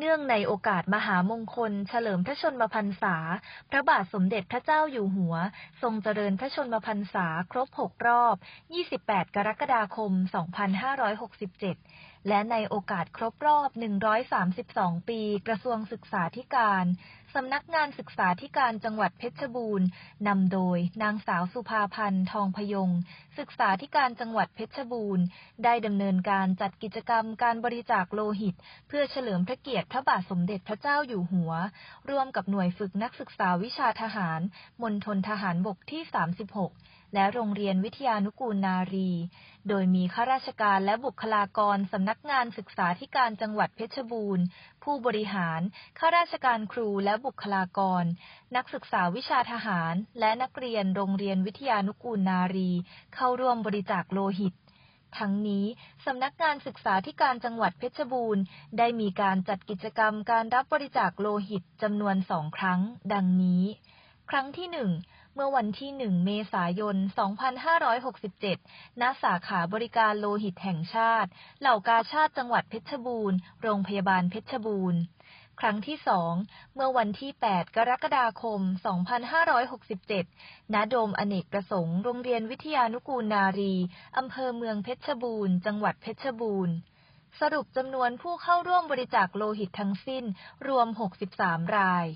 เนื่องในโอกาสมหามงคล เฉลิมพระชนมพรรษา พระบาทสมเด็จพระเจ้าอยู่หัว ทรงเจริญพระชนมพรรษาครบ 6 รอบ 28 กรกฎาคม 2567 และในโอกาสครบรอบ 132 ปี กระทรวงศึกษาธิการ สำนักงานศึกษาธิการจังหวัดเพชรบูรณ์ นำโดยนางสาวสุภาพันธ์ทองพยง ศึกษาธิการจังหวัดเพชรบูรณ์ ได้ดำเนินการจัดกิจกรรมการบริจาคโลหิต เพื่อเฉลิมพระเกียรติพระบาทสมเด็จพระเจ้าอยู่หัว ร่วมกับหน่วยฝึกนักศึกษาวิชาทหาร มณฑลทหารบกที่ 36 และโรงเรียนวิทยานุกูลนารี โดยมีข้าราชการและบุคลากรสำนักงานศึกษาธิการจังหวัดเพชรบูรณ์ ผู้บริหาร ข้าราชการครูและบุคลากร นักศึกษาวิชาทหาร และนักเรียนโรงเรียนวิทยานุกูลนารี เข้าร่วมบริจาคโลหิต ทั้งนี้สำนักงานศึกษาธิการจังหวัดเพชรบูรณ์ ได้มีการจัดกิจกรรมการรับบริจาคโลหิตจำนวนสองครั้ง ดังนี้ ครั้งที่หนึ่งเมื่อวันที่ 1 เมษายน 2567 ณ สาขาบริการโลหิตแห่งชาติ เหล่ากาชาติจังหวัดเพชรบูรณ์ โรงพยาบาลเพชรบูรณ์ ครั้งที่สองเมื่อวันที่ 8 กรกฎาคม 2567 ณ โดมอเนกประสงค์ โรงเรียนวิทยานุกูลนารี อำเภอเมืองเพชรบูรณ์ จังหวัดเพชรบูรณ์ สรุปจำนวนผู้เข้าร่วมบริจาคโลหิตทั้งสิ้นรวม 63 ราย